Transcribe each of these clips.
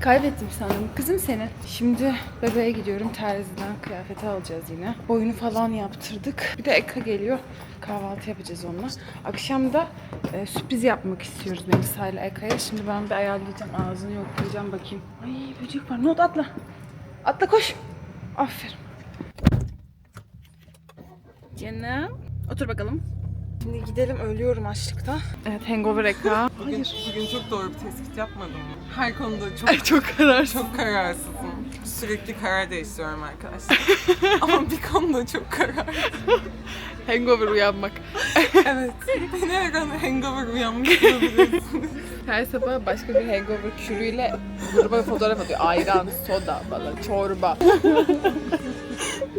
Kaybettim sandım. Kızım seni. Şimdi bebeğe gidiyorum. Terziden kıyafeti alacağız yine. Boyunu falan yaptırdık. Bir de Eka geliyor. Kahvaltı yapacağız onunla. Akşam da e, sürpriz yapmak istiyoruz Melisa ile Eka'ya. Şimdi ben bir ayarlayacağım. Ağzını yoklayacağım bakayım. Ay böcek var. Oldu atla. Atla koş. Aferin. Canım. Otur bakalım. Şimdi gidelim ölüyorum açlıkta. Evet hangover Eka. Bugün, bugün çok doğru bir tespit yapmadım mı? Her konuda çok Çok kararsız. çok kararsızım. Sürekli karar değiştiriyorum arkadaşlar. Ama bir konuda çok karar. Hangover uyanmak. Evet. Beni her an hangover uyanmış olabilirsiniz. Her sabah başka bir hangover kürüyle gruba fotoğraf atıyor. Ayran, soda falan, çorba.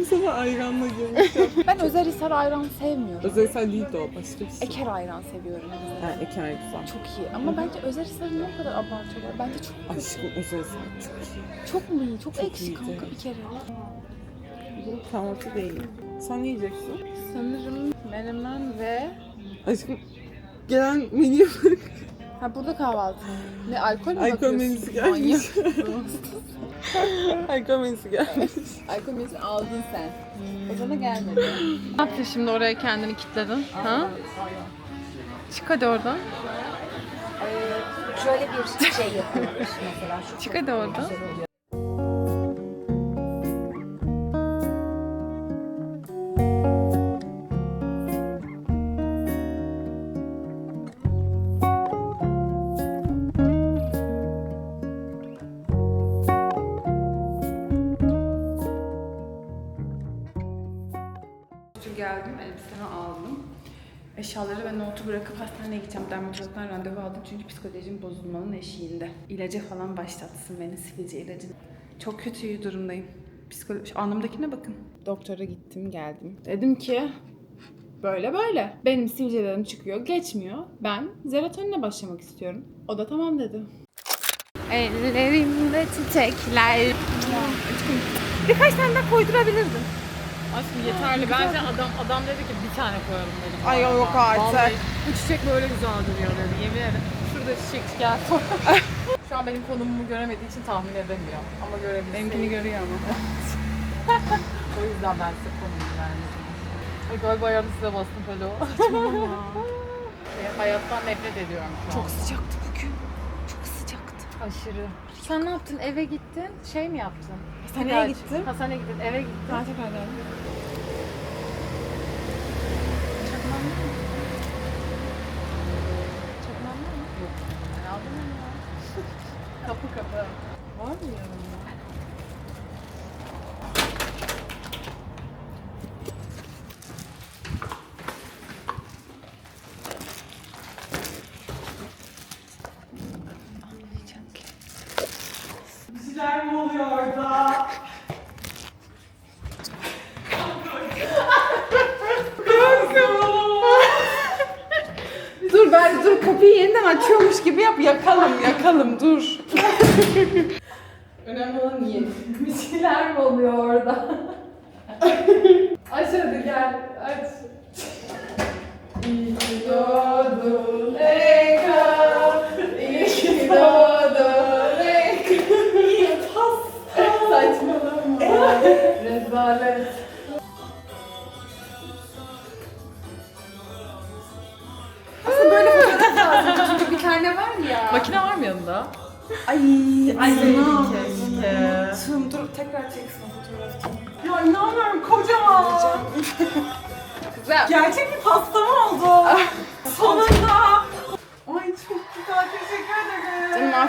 Sana ayranla girmiş. Ben Özelhisar ayran sevmiyorum. Özel değil de o başka bir şey. Eker ayran seviyorum. Ha, eker güzel. Çok iyi. Ama bence Özelhisar'ı ne kadar abartıyorlar. Bence çok Aşkım özel sen çok iyi. çok mu iyi? Çok, Çok eksik iyiydi. kanka bir kere. Bu kahvaltı değil. Sen ne yiyeceksin? Sanırım menemen ve... Aşkım gelen menüye bak. Ha burada kahvaltı. Ne alkol mü Alkol bakıyorsun? menüsü gelmiş. Alkol menüsü gelmiş. alkol menüsü aldın sen. O sana gelmedi. Ne yaptın şimdi oraya kendini kilitledin? Ha? Çık hadi oradan. Şöyle bir şey yapıyoruz mesela. Şu Çık hadi oradan. Eşyaları ve notu bırakıp hastaneye gideceğim. Dermatologdan randevu aldım çünkü psikolojim bozulmanın eşiğinde. İlaca falan başlatsın beni sivilce ilacını. Çok kötü iyi durumdayım. Psikoloji, alnımdakine bakın. Doktora gittim geldim. Dedim ki böyle böyle. Benim sivilcelerim çıkıyor, geçmiyor. Ben serotonine başlamak istiyorum. O da tamam dedi. Ellerimde çiçekler. Birkaç tane daha koydurabilirdim. Aşkım yeterli. Bence adam adam dedi ki bir tane koyalım dedi. Ay, bana. yok artık. Vallahi bu çiçek böyle güzel duruyor dedi. Yemin ederim. Şurada çiçek gel. Şu an benim konumumu göremediği için tahmin edemiyor. Ama görebilseydi. Benimkini görüyor ama. O yüzden ben size konumu vermedim. Ay galiba ayağını size bastım böyle o. E, Hayattan nefret ediyorum şu Çok an. sıcaktı bugün. Çok sıcaktı. aşırı. Sen ne yaptın? Eve gittin. Şey mi yaptın? Hastaneye Tekrar- gittim. Hastaneye gittin. Eve gittin. Ben tekrar geldim. Çakmağın var mı? Yok. Ben aldım onu ya. kapı kapı. Var mı yanında?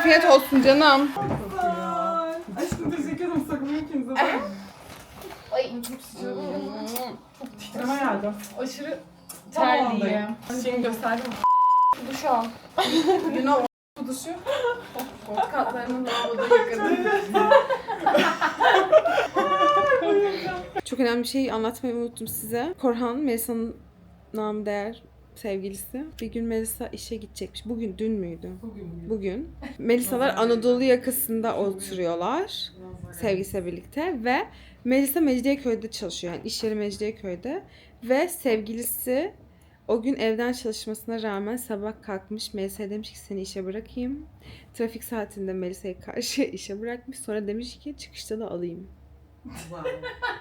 Afiyet olsun canım. Aşkım teşekkür ederim sakın ikinize. Ay çok sıcak. Titreme geldi. Aşırı Terliyim. Şimdi gösterdim. Duş al. You know bu duşu. Kot katlarını lavaboda yıkadım. Çok önemli bir şey anlatmayı unuttum size. Korhan, Melisa'nın nam değer sevgilisi. Bir gün Melisa işe gidecekmiş. Bugün, dün müydü? Bugün. Bugün. Melisa'lar Anadolu yakasında oturuyorlar. Sevgisiyle birlikte ve Melisa Mecidiyeköy'de çalışıyor. Yani iş yeri Mecidiyeköy'de. Ve sevgilisi o gün evden çalışmasına rağmen sabah kalkmış. Melisa'ya demiş ki seni işe bırakayım. Trafik saatinde Melisa'yı karşı işe bırakmış. Sonra demiş ki çıkışta da alayım. Wow.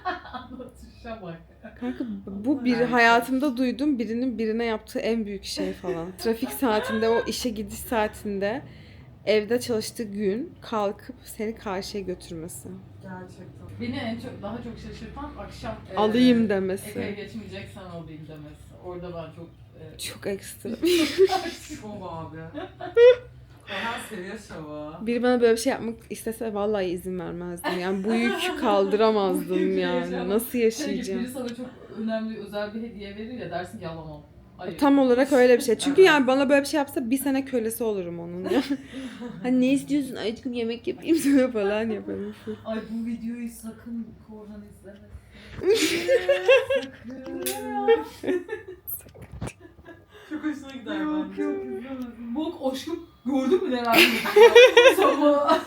Anlatışa bak. Kanka bu bir hayatımda duyduğum birinin birine yaptığı en büyük şey falan. Trafik saatinde o işe gidiş saatinde evde çalıştığı gün kalkıp seni karşıya götürmesi. Gerçekten. Beni en çok daha çok şaşırtan akşam e, Alayım demesi. geçmeyeceksen alayım demesi. Orada ben çok e, Çok ekstra. Şov abi. Seviyor şovu. Biri bana böyle bir şey yapmak istese vallahi izin vermezdim. Yani bu yükü kaldıramazdım yani. Nasıl şey yaşayacağım? biri sana çok önemli özel bir hediye verir ya dersin ki alamam. Hayır. Tam olarak öyle bir şey. Çünkü yani bana böyle bir şey yapsa bir sene kölesi olurum onun ya. hani ne istiyorsun aşkım yemek yapayım sana falan yaparım. Ay bu videoyu sakın Korhan izleme. Çok hoşuna gider Yok bence. yok izlemedim. Bak aşkım gördün mü neler Sabah.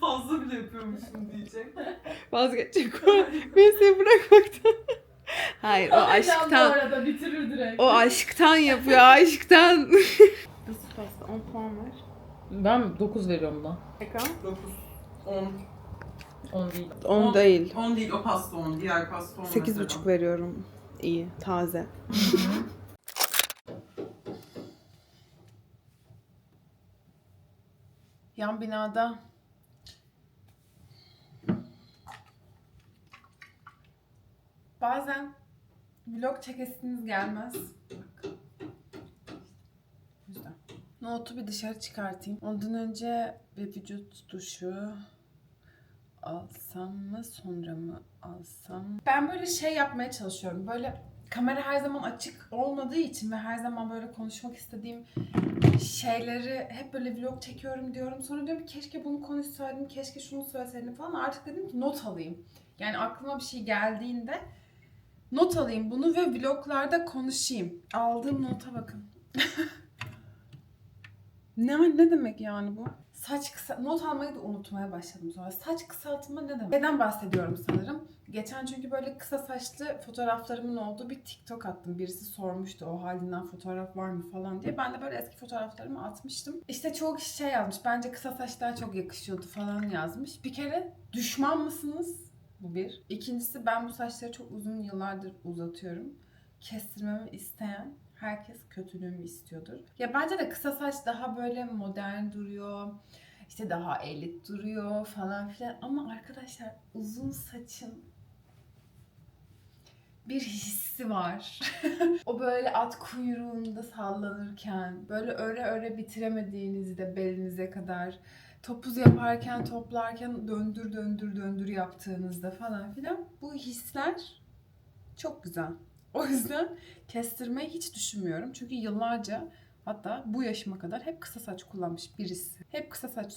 Fazla bile yapıyormuşum diyecek. Vazgeçecek o. Beni seni bırakmaktan. Hayır o Aynen Bu aşktan. arada bitirir direkt. O aşktan yapıyor aşktan. Nasıl pasta? 10 puan ver. Ben 9 veriyorum buna. Ekran? 9, 10. 10 değil. 10 değil. 10 değil o pasta 10. Diğer pasta 10 8,5 veriyorum. İyi, taze. Yan binada bazen vlog çekesiniz gelmez. Yüzden. Notu bir dışarı çıkartayım. Ondan önce bir vücut duşu alsam mı sonra mı alsam? Ben böyle şey yapmaya çalışıyorum. Böyle kamera her zaman açık olmadığı için ve her zaman böyle konuşmak istediğim şeyleri hep böyle vlog çekiyorum diyorum. Sonra diyorum ki keşke bunu konuşsaydım, keşke şunu söyleseydim falan. Artık dedim ki not alayım. Yani aklıma bir şey geldiğinde not alayım bunu ve vloglarda konuşayım. Aldığım nota bakın. ne ne demek yani bu? Saç kısa not almayı da unutmaya başladım sonra. Saç kısaltma ne demek? Neden bahsediyorum sanırım? Geçen çünkü böyle kısa saçlı fotoğraflarımın olduğu bir TikTok attım. Birisi sormuştu o halinden fotoğraf var mı falan diye. Ben de böyle eski fotoğraflarımı atmıştım. İşte çoğu kişi şey yazmış. Bence kısa saçlar çok yakışıyordu falan yazmış. Bir kere düşman mısınız? Bu bir. İkincisi ben bu saçları çok uzun yıllardır uzatıyorum. Kestirmemi isteyen herkes kötülüğümü istiyordur. Ya bence de kısa saç daha böyle modern duruyor. İşte daha elit duruyor falan filan. Ama arkadaşlar uzun saçın bir hissi var. o böyle at kuyruğunda sallanırken, böyle öre öre bitiremediğinizde belinize kadar, topuz yaparken, toplarken döndür döndür döndür yaptığınızda falan filan bu hisler çok güzel. O yüzden kestirmeyi hiç düşünmüyorum. Çünkü yıllarca hatta bu yaşıma kadar hep kısa saç kullanmış birisi. Hep kısa saç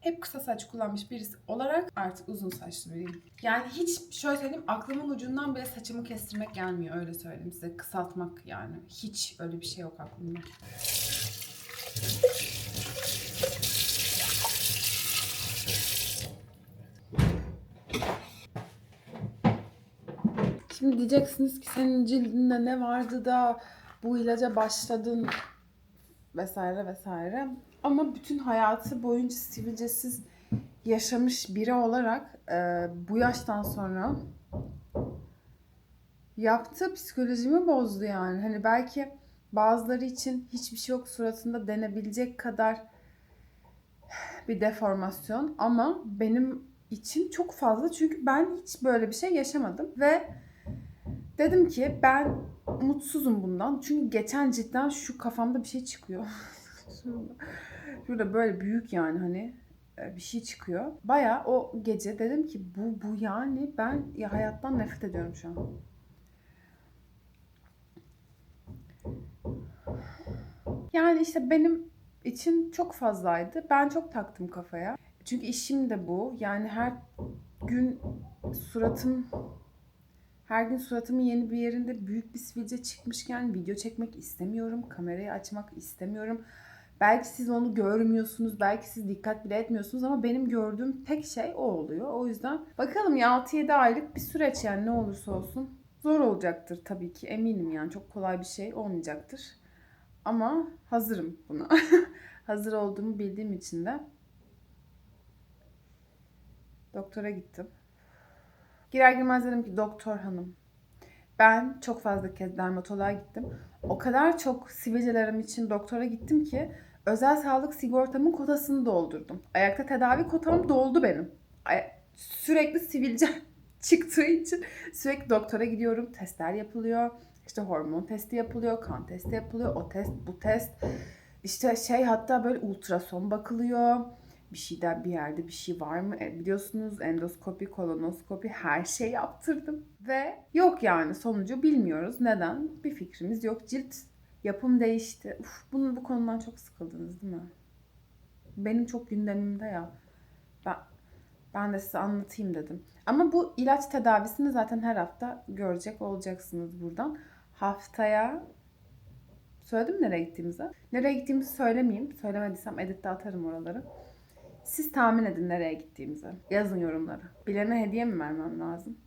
hep kısa saç kullanmış birisi olarak artık uzun saçlı biriyim. Yani hiç şöyle söyleyeyim aklımın ucundan bile saçımı kestirmek gelmiyor öyle söyleyeyim size. Kısaltmak yani. Hiç öyle bir şey yok aklımda. Şimdi diyeceksiniz ki senin cildinde ne vardı da bu ilaca başladın vesaire vesaire. Ama bütün hayatı boyunca sivilcesiz yaşamış biri olarak e, bu yaştan sonra yaptığı psikolojimi bozdu yani. Hani belki bazıları için hiçbir şey yok suratında denebilecek kadar bir deformasyon ama benim için çok fazla çünkü ben hiç böyle bir şey yaşamadım ve dedim ki ben mutsuzum bundan çünkü geçen cidden şu kafamda bir şey çıkıyor. Şurada- böyle büyük yani hani e, bir şey çıkıyor. Baya o gece dedim ki bu bu yani ben ya hayattan nefret ediyorum şu an. Yani işte benim için çok fazlaydı. Ben çok taktım kafaya. Çünkü işim de bu. Yani her gün suratım her gün suratımın yeni bir yerinde büyük bir sivilce çıkmışken video çekmek istemiyorum. Kamerayı açmak istemiyorum. Belki siz onu görmüyorsunuz, belki siz dikkat bile etmiyorsunuz ama benim gördüğüm tek şey o oluyor. O yüzden bakalım ya 6-7 aylık bir süreç yani ne olursa olsun. Zor olacaktır tabii ki eminim yani çok kolay bir şey olmayacaktır. Ama hazırım buna. Hazır olduğumu bildiğim için de doktora gittim. Girer girmez dedim ki doktor hanım ben çok fazla kez dermatoloğa gittim. O kadar çok sivilcelerim için doktora gittim ki özel sağlık sigortamın kotasını doldurdum. Ayakta tedavi kotam doldu benim. Ay- Sürekli sivilce çıktığı için sürekli doktora gidiyorum. Testler yapılıyor. İşte hormon testi yapılıyor, kan testi yapılıyor, o test, bu test. İşte şey hatta böyle ultrason bakılıyor. Bir şeyden bir yerde bir şey var mı? E, biliyorsunuz endoskopi, kolonoskopi her şey yaptırdım. Ve yok yani sonucu bilmiyoruz. Neden? Bir fikrimiz yok. Cilt yapım değişti. Uf, bunu bu konudan çok sıkıldınız değil mi? Benim çok gündemimde ya. Ben ben de size anlatayım dedim. Ama bu ilaç tedavisini zaten her hafta görecek olacaksınız buradan. Haftaya Söyledim nereye gittiğimizi? Nereye gittiğimizi söylemeyeyim. Söylemediysem editte atarım oraları. Siz tahmin edin nereye gittiğimizi. Yazın yorumlara. Bilene hediye mi vermem lazım?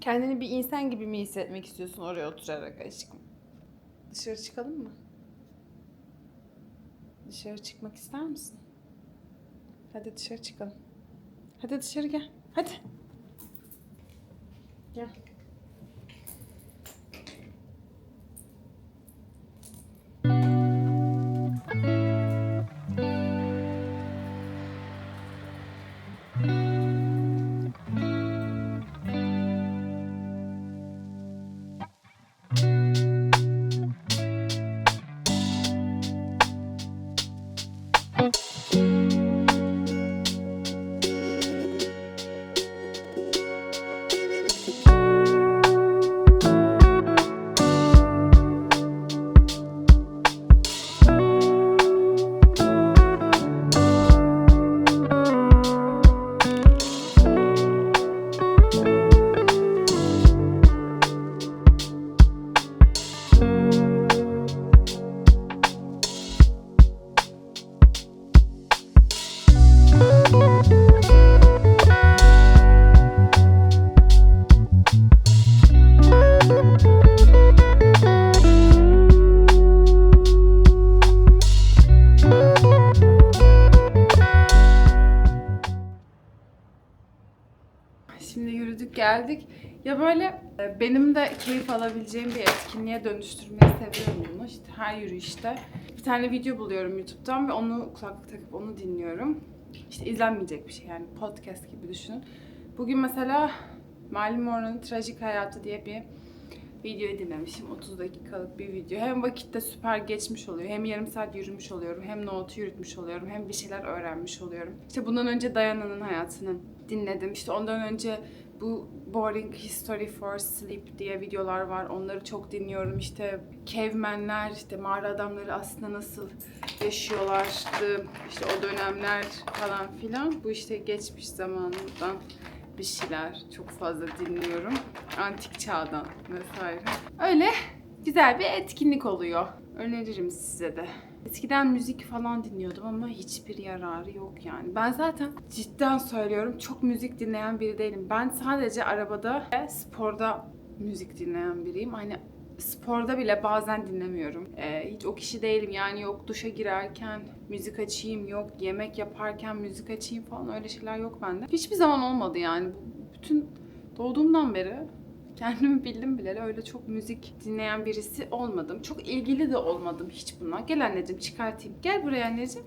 Kendini bir insan gibi mi hissetmek istiyorsun oraya oturarak aşkım? Dışarı çıkalım mı? Dışarı çıkmak ister misin? Hadi dışarı çıkalım. Hadi dışarı gel. Hadi. Gel. Geldik. Ya böyle e, benim de keyif alabileceğim bir etkinliğe dönüştürmeyi seviyorum bunu. İşte her yürüyüşte bir tane video buluyorum YouTube'dan ve onu kulaklık takıp onu dinliyorum. İşte izlenmeyecek bir şey yani podcast gibi düşünün. Bugün mesela Marilyn Monroe'nun Trajik Hayatı diye bir videoyu dinlemişim. 30 dakikalık bir video. Hem vakitte süper geçmiş oluyor. Hem yarım saat yürümüş oluyorum. Hem notu yürütmüş oluyorum. Hem bir şeyler öğrenmiş oluyorum. İşte bundan önce Diana'nın hayatını dinledim. İşte ondan önce bu Boring History for Sleep diye videolar var. Onları çok dinliyorum. İşte cavemenler, işte mağara adamları aslında nasıl yaşıyorlardı. İşte o dönemler falan filan. Bu işte geçmiş zamanından bir şeyler çok fazla dinliyorum. Antik çağdan vesaire. Öyle güzel bir etkinlik oluyor. Öneririm size de. Eskiden müzik falan dinliyordum ama hiçbir yararı yok yani. Ben zaten cidden söylüyorum çok müzik dinleyen biri değilim. Ben sadece arabada ve sporda müzik dinleyen biriyim. Hani sporda bile bazen dinlemiyorum. Ee, hiç o kişi değilim yani yok duşa girerken müzik açayım, yok yemek yaparken müzik açayım falan öyle şeyler yok bende. Hiçbir zaman olmadı yani. Bütün doğduğumdan beri kendimi bildim bileli öyle çok müzik dinleyen birisi olmadım. Çok ilgili de olmadım hiç buna. Gel anneciğim çıkartayım. Gel buraya anneciğim.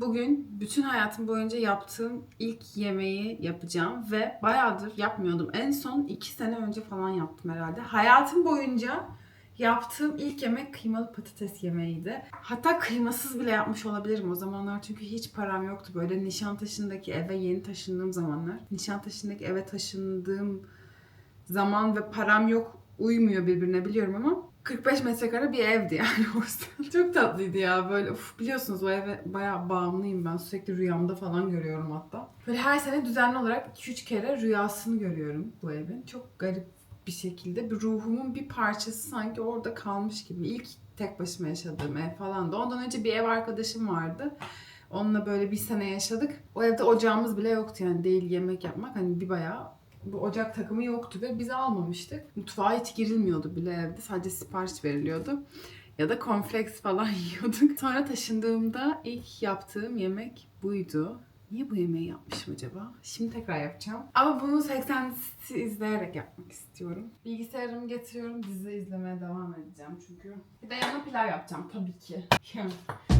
Bugün bütün hayatım boyunca yaptığım ilk yemeği yapacağım ve bayağıdır yapmıyordum. En son iki sene önce falan yaptım herhalde. Hayatım boyunca yaptığım ilk yemek kıymalı patates yemeğiydi. Hatta kıymasız bile yapmış olabilirim o zamanlar çünkü hiç param yoktu. Böyle Nişantaşı'ndaki eve yeni taşındığım zamanlar. Nişantaşı'ndaki eve taşındığım zaman ve param yok uymuyor birbirine biliyorum ama 45 metrekare bir evdi yani yüzden. Çok tatlıydı ya böyle uf, biliyorsunuz o eve bayağı bağımlıyım ben sürekli rüyamda falan görüyorum hatta. Böyle her sene düzenli olarak 2-3 kere rüyasını görüyorum bu evin. Çok garip bir şekilde bir ruhumun bir parçası sanki orada kalmış gibi. İlk tek başıma yaşadığım ev falan da. Ondan önce bir ev arkadaşım vardı. Onunla böyle bir sene yaşadık. O evde ocağımız bile yoktu yani değil yemek yapmak. Hani bir bayağı bu ocak takımı yoktu ve biz almamıştık. Mutfağa hiç girilmiyordu bile evde. Sadece sipariş veriliyordu. Ya da kompleks falan yiyorduk. Sonra taşındığımda ilk yaptığım yemek buydu. Niye bu yemeği yapmışım acaba? Şimdi tekrar yapacağım. Ama bunu 80 izleyerek yapmak istiyorum. Bilgisayarımı getiriyorum. Dizi izlemeye devam edeceğim çünkü. Bir de yanına pilav yapacağım tabii ki.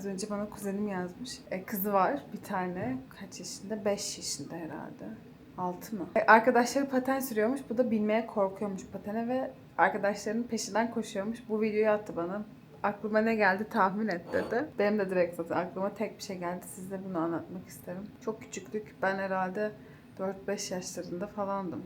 Az önce bana kuzenim yazmış. E, kızı var bir tane. Kaç yaşında? 5 yaşında herhalde. 6 mı? E, arkadaşları paten sürüyormuş. Bu da binmeye korkuyormuş patene ve arkadaşlarının peşinden koşuyormuş. Bu videoyu attı bana. Aklıma ne geldi tahmin et dedi. Benim de direkt zaten aklıma tek bir şey geldi. Size bunu anlatmak isterim. Çok küçüktük. Ben herhalde 4-5 yaşlarında falandım.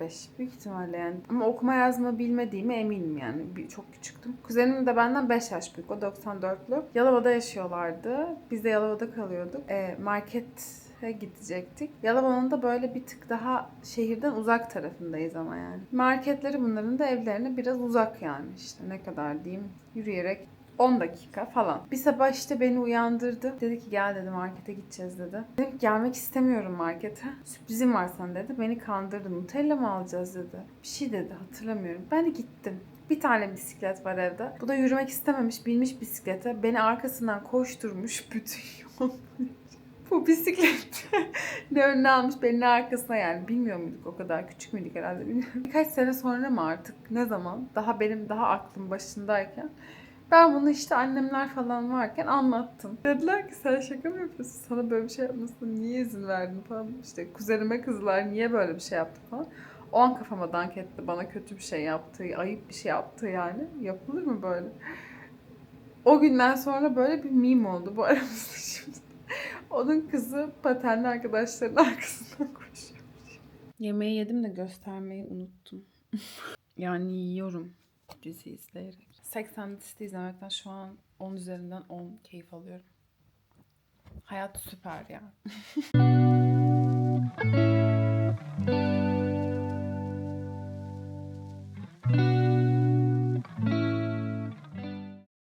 4-5 büyük ihtimalle yani. Ama okuma yazma bilmediğime eminim yani. Bir- Çok küçüktüm. Kuzenim de benden 5 yaş büyük. O 94'lü. Yalova'da yaşıyorlardı. Biz de Yalova'da kalıyorduk. E, markete gidecektik. Yalova'nın da böyle bir tık daha şehirden uzak tarafındayız ama yani. Marketleri bunların da evlerine biraz uzak yani işte ne kadar diyeyim yürüyerek 10 dakika falan. Bir sabah işte beni uyandırdı. Dedi ki gel dedi markete gideceğiz dedi. Dedim ki gelmek istemiyorum markete. Sürprizim var sana dedi. Beni kandırdı. Nutella mı alacağız dedi. Bir şey dedi hatırlamıyorum. Ben de gittim. Bir tane bisiklet var evde. Bu da yürümek istememiş, binmiş bisiklete. Beni arkasından koşturmuş bütün yol. Bu bisiklet ne önüne almış beni ne arkasına yani bilmiyor muyduk o kadar küçük müydük herhalde bilmiyorum. Birkaç sene sonra mı artık ne zaman daha benim daha aklım başındayken ben bunu işte annemler falan varken anlattım. Dediler ki sen şaka mı yapıyorsun? Sana böyle bir şey yapmasına niye izin verdin falan. İşte kuzenime kızlar niye böyle bir şey yaptı falan. O an kafama dank etti. Bana kötü bir şey yaptı. Ayıp bir şey yaptı yani. Yapılır mı böyle? O günden sonra böyle bir meme oldu bu aramızda şimdi. Onun kızı patenli arkadaşlarının arkasından koşuyor. Yemeği yedim de göstermeyi unuttum. yani yiyorum dizi izleyerek. 80 dizisi izlemekten şu an 10 üzerinden 10 keyif alıyorum. Hayat süper ya.